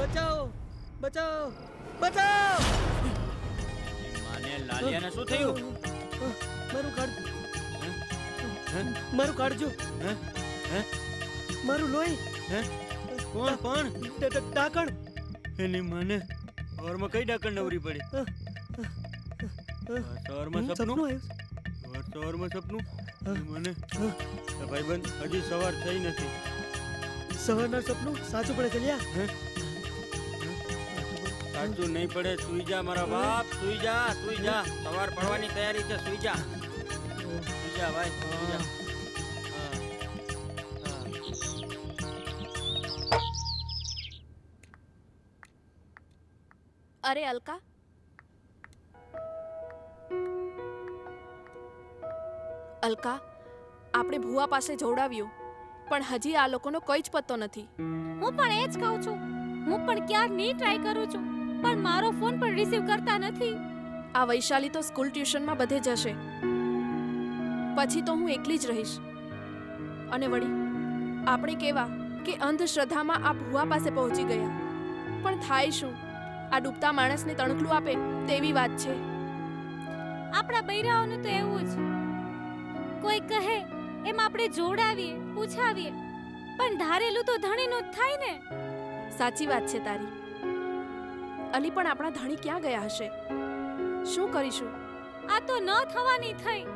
બચાવો બચાવો બચાવો. માને લાલિયાને શું થયું? મારું કાઢ મારું કાઢજો. હે? હે? મારું લોહી. હે? કોણ કોણ? ડાકણ. એની માને ઓરમાં કઈ ડાકણ નવરી પડી? સવારમાં સપનું? આવ્યું. સવારમાં સપનું? માને? ભાઈબંધ હજી સવાર થઈ નથી. સવારના સપનું સાચું પડે ચલ્યા? હે? સાચું નહીં પડે. સુઈ જા મારા બાપ. સુઈ જા સુઈ જા. સવાર પડવાની તૈયારી છે સુઈ જા. સુઈ જા ભાઈ સુઈ જા. અરે અલકા. અલકા આપણે ભુવા પાસે જોડાવ્યું પણ હજી આ લોકોનો કોઈ જ પત્તો નથી. હું પણ એ જ કહું છું. હું પણ ક્યારની ટ્રાય કરું છું? પણ મારો ફોન પણ રિસીવ કરતા નથી. આ વૈશાલી તો સ્કૂલ ટ્યુશનમાં બધે જશે. પછી તો હું એકલી જ રહીશ. અને વળી આપણે કેવા કે અંધશ્રદ્ધામાં આ ભુવા પાસે પહોંચી ગયા. પણ થાય શું? આ ડૂબતા માણસને તણકલું આપે તેવી વાત છે. આપણા બૈરાઓનું તો એવું જ. કોઈ કહે એમ આપણે જોડાવીએ પૂછાવીએ પણ ધારેલું તો ધણીનું જ થાય ને. સાચી વાત છે તારી. અલી પણ આપણા ધણી ક્યાં ગયા હશે? શું કરીશું? આ તો ન થવાની થઈ.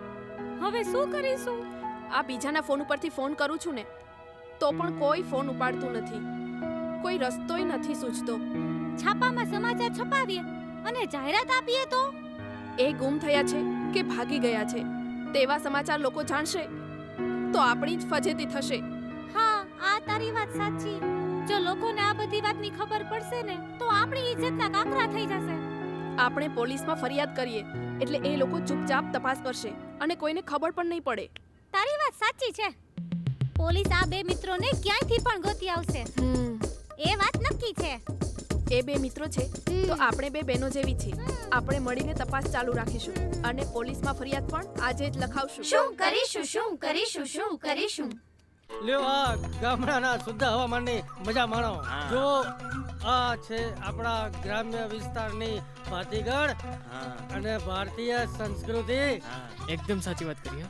હવે શું કરીશું? આ બીજાના ફોન ઉપરથી ફોન કરું છું ને તો પણ કોઈ ફોન ઉપાડતું નથી. કોઈ રસ્તોય નથી સૂચતો છાપામાં સમાચાર છપાવીએ અને જાહેરાત આપીએ તો? એ ગુમ થયા છે કે ભાગી ગયા છે? તેવા સમાચાર લોકો જાણશે? તો આપણી જ ફજેતી થશે. આ તારી વાત સાચી. જો લોકોને આ બધી વાતની ખબર પડશે ને તો આપણી ઇજ્જતના કાકરા થઈ જશે. આપણે પોલીસમાં ફરિયાદ કરીએ એટલે એ લોકો ચૂપચાપ તપાસ કરશે અને કોઈને ખબર પણ નહીં પડે. તારી વાત સાચી છે. પોલીસ આ બે મિત્રોને ક્યાંયથી પણ ગોતી આવશે. એ વાત નક્કી છે. એ બે મિત્રો છે તો આપણે બે બહેનો જેવી છીએ. આપણે મળીને તપાસ ચાલુ રાખીશું અને પોલીસમાં ફરિયાદ પણ આજે જ લખાવશું. શું કરીશું શું કરીશું શું કરીશું? લ્યો આ ગામડાના શુદ્ધ હવામાનની મજા માણો. જો આ છે આપણા ગ્રામ્ય વિસ્તારની ભાતીગળ અને ભારતીય સંસ્કૃતિ. એકદમ સાચી વાત કરી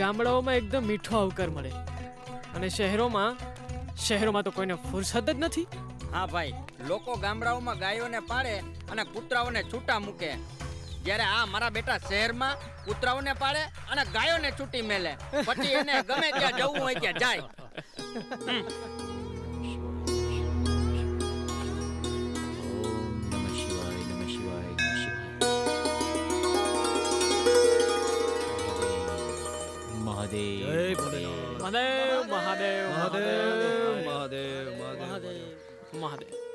ગામડાઓમાં એકદમ મીઠો આવકાર મળે. અને શહેરોમાં શહેરોમાં તો કોઈને ફુરસદ જ નથી. હા ભાઈ લોકો ગામડાઓમાં ગાયોને પાળે અને કૂતરાઓને છૂટા મૂકે. જ્યારે આ મારા બેટા શહેરમાં કૂતરાઓને પાળે અને ગાયોને છૂટી મેલે પછી એને ગમે ત્યાં જવું હોય ત્યાં જાય. મહાદેવ મહાદેવ મહાદેવ. મહાદેવ મહાદેવ. મહાદેવ.